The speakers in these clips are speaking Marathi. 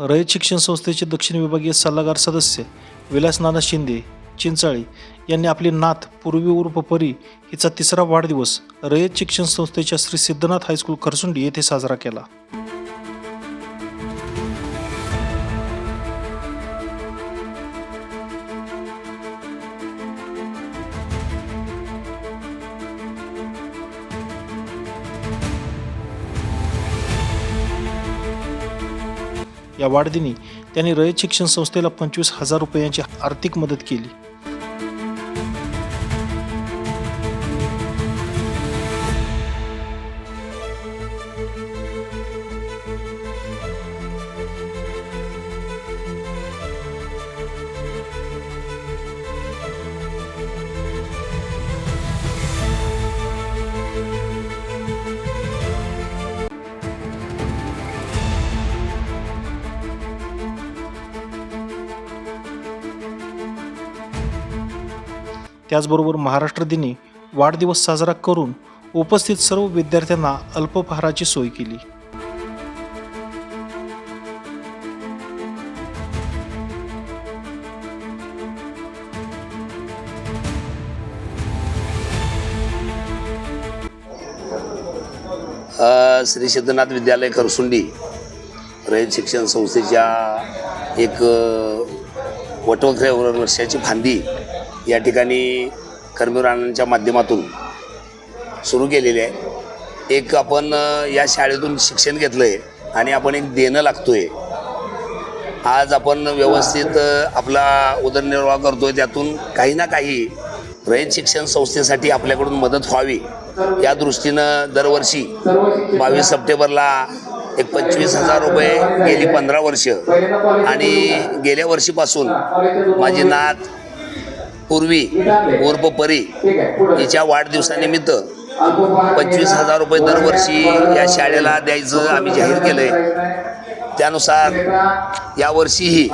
रयत शिक्षण संस्थेचे दक्षिण विभागीय सल्लागार सदस्य विलास नाना शिंदे चिंचाळी यांनी आपली नात पूर्वी उर्फ परी हिचा तिसरा वाढदिवस रयत शिक्षण संस्थेच्या श्री सिद्धनाथ हायस्कूल खरसुंडी येथे साजरा केला. या वाढदिनी त्यांनी रयत शिक्षण संस्थेला पंचवीस हजार रुपयांची आर्थिक मदत केली. त्याचबरोबर महाराष्ट्र दिनी वाढदिवस साजरा करून उपस्थित सर्व विद्यार्थ्यांना अल्पपहाराची सोय केली. श्री सिद्धनाथ विद्यालय करसुंडी रयत शिक्षण संस्थेच्या एक वटवखऱ्यावर वर्षाची फांदी या ठिकाणी कर्मवीरांच्या माध्यमातून सुरू केलेली आहे. एक आपण या शाळेतून शिक्षण घेतलं आहे आणि आपण एक देणं लागतो आहे आज आपण व्यवस्थित आपला उदरनिर्वाह करतो आहे त्यातून काही ना काही रयत शिक्षण संस्थेसाठी आपल्याकडून मदत व्हावी. या दृष्टीनं दरवर्षी बावीस सप्टेंबरला एक पंचवीस हजार रुपये गेली पंधरा वर्ष. आणि गेल्या वर्षीपासून माझी नात पूर्वी उर्फ परी हिच्या वाढदिवसानिमित्त पंचवीस हजार रुपये दरवर्षी या शाळेला द्यायचं आम्ही जाहीर केलं आहे त्यानुसार यावर्षीही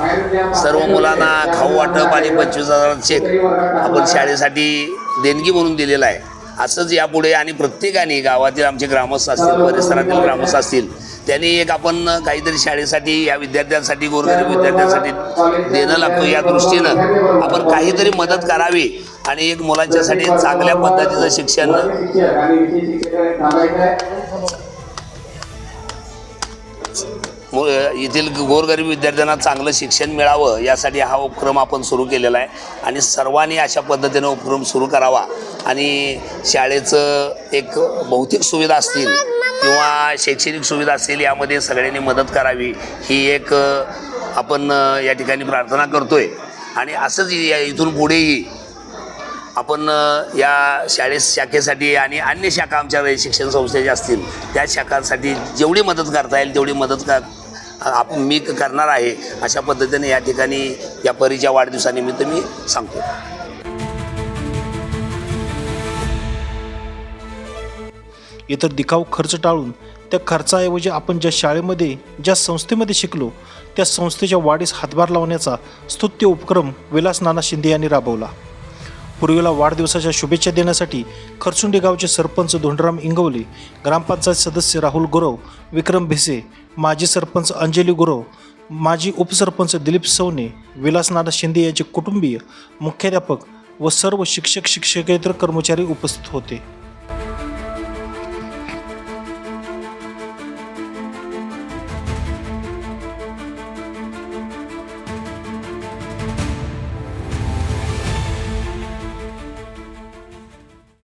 सर्व मुलांना खाऊ वाटप आणि पंचवीस हजारांचे चेक आपण शाळेसाठी देणगी म्हणून दिलेला आहे. असंच यापुढे आणि प्रत्येकाने गावातील आमचे ग्रामस्थ असतील परिसरातील ग्रामस्थ असतील त्यांनी एक आपण काहीतरी शाळेसाठी या विद्यार्थ्यांसाठी गोरगरीब विद्यार्थ्यांसाठी देणं लागतो. या दृष्टीनं आपण काहीतरी मदत करावी आणि एक मुलांच्यासाठी चांगल्या पद्धतीचं शिक्षण मु- येथील गोरगरीब विद्यार्थ्यांना चांगलं शिक्षण मिळावं यासाठी हा उपक्रम आपण सुरू केलेला आहे. आणि सर्वांनी अशा पद्धतीनं उपक्रम सुरू करावा. आणि शाळेचं एक भौतिक सुविधा असतील किंवा शैक्षणिक सुविधा असतील यामध्ये सगळ्यांनी मदत करावी ही एक आपण या ठिकाणी प्रार्थना करतोय. आणि असंच या- इथून पुढेही आपण या शाळे शाखेसाठी आणि अन्य शाखा आमच्या शिक्षण शिक्षण संस्थेच्या असतील त्या शाखांसाठी जेवढी मदत करता येईल तेवढी मदत कर आपण मी करणार आहे अशा पद्धतीने या ठिकाणी या परीच्या वाढदिवसानिमित्त मी सांगतो. इतर दिखाऊ खर्च टाळून त्या खर्चाऐवजी आपण ज्या शाळेमध्ये ज्या संस्थेमध्ये शिकलो त्या संस्थेच्या वाढीस हातभार लावण्याचा स्तुत्य उपक्रम विलास नाना शिंदे यांनी राबवला. पूर्वीला वाढदिवसाच्या शुभेच्छा देण्यासाठी खरसुंडी गावचे सरपंच धोंडराम इंगवले ग्रामपंचायत सदस्य राहुल गुरव विक्रम भिसे माजी सरपंच अंजली गुरव माजी उपसरपंच दिलीप सवने विलासनाथ शिंदे यांचे कुटुंबीय मुख्याध्यापक व सर्व शिक्षक शिक्षकेतर कर्मचारी उपस्थित होते.